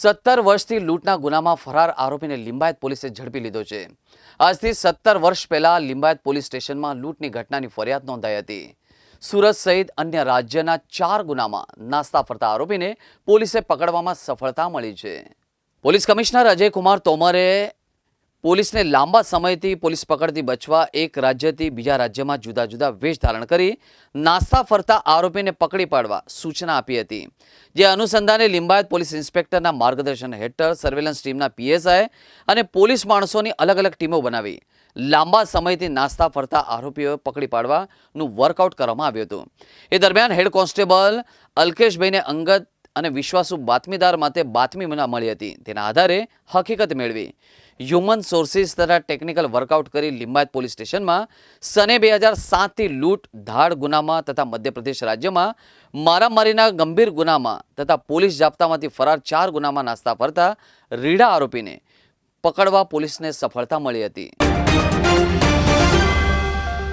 સત્તર વર્ષથી લૂંટના ગુનામાં ફરાર આરોપીને લિંબાયત પોલીસે ઝડપી લીધો છે. આજથી સત્તર વર્ષ પહેલા લિંબાયત પોલીસ સ્ટેશનમાં લૂંટની ઘટનાની ફરિયાદ નોંધાઈ હતી. સુરત સહિત અન્ય રાજ્યના ચાર ગુનામાં નાસ્તા ફરતા આરોપીને પોલીસે પકડવામાં સફળતા મળી છે. પોલીસ કમિશનર અજય કુમાર તોમરે પોલીસને લાંબા સમયથી પોલીસ પકડથી બચવા એક રાજ્યથી બીજા રાજ્યમાં જુદા જુદા વેશ ધારણ કરી નાસ્તા ફરતા આરોપીને પકડી પાડવા સૂચના આપી હતી. જે અનુસંધાને લિંબાયત પોલીસ ઇન્સ્પેક્ટરના માર્ગદર્શન હેઠળ સર્વેલન્સ ટીમના પીએસઆઈ અને પોલીસ માણસોની અલગ અલગ ટીમો બનાવી લાંબા સમયથી નાસ્તા ફરતા આરોપીઓ પકડી પાડવાનું વર્કઆઉટ કરવામાં આવ્યું હતું. એ દરમિયાન હેડ કોન્સ્ટેબલ અલ્કેશભાઈને અંગત અને વિશ્વાસુ બાતમીદાર માટે બાતમી મળી હતી. તેના આધારે હકીકત મેળવી. હ્યુમન સોર્સિસ તથા ટેકનિકલ વર્કઆઉટ કરી લિંબાયત પોલીસ સ્ટેશનમાં સને બે હજાર સાતથી લૂંટ, ધાડ ગુનામાં તથા મધ્યપ્રદેશ રાજ્યમાં મારામારીના ગંભીર ગુનામાં તથા પોલીસ જાપ્તામાંથી ફરાર ચાર ગુનામાં નાસ્તા ફરતા રીડા આરોપીને પકડવા પોલીસને સફળતા મળી હતી.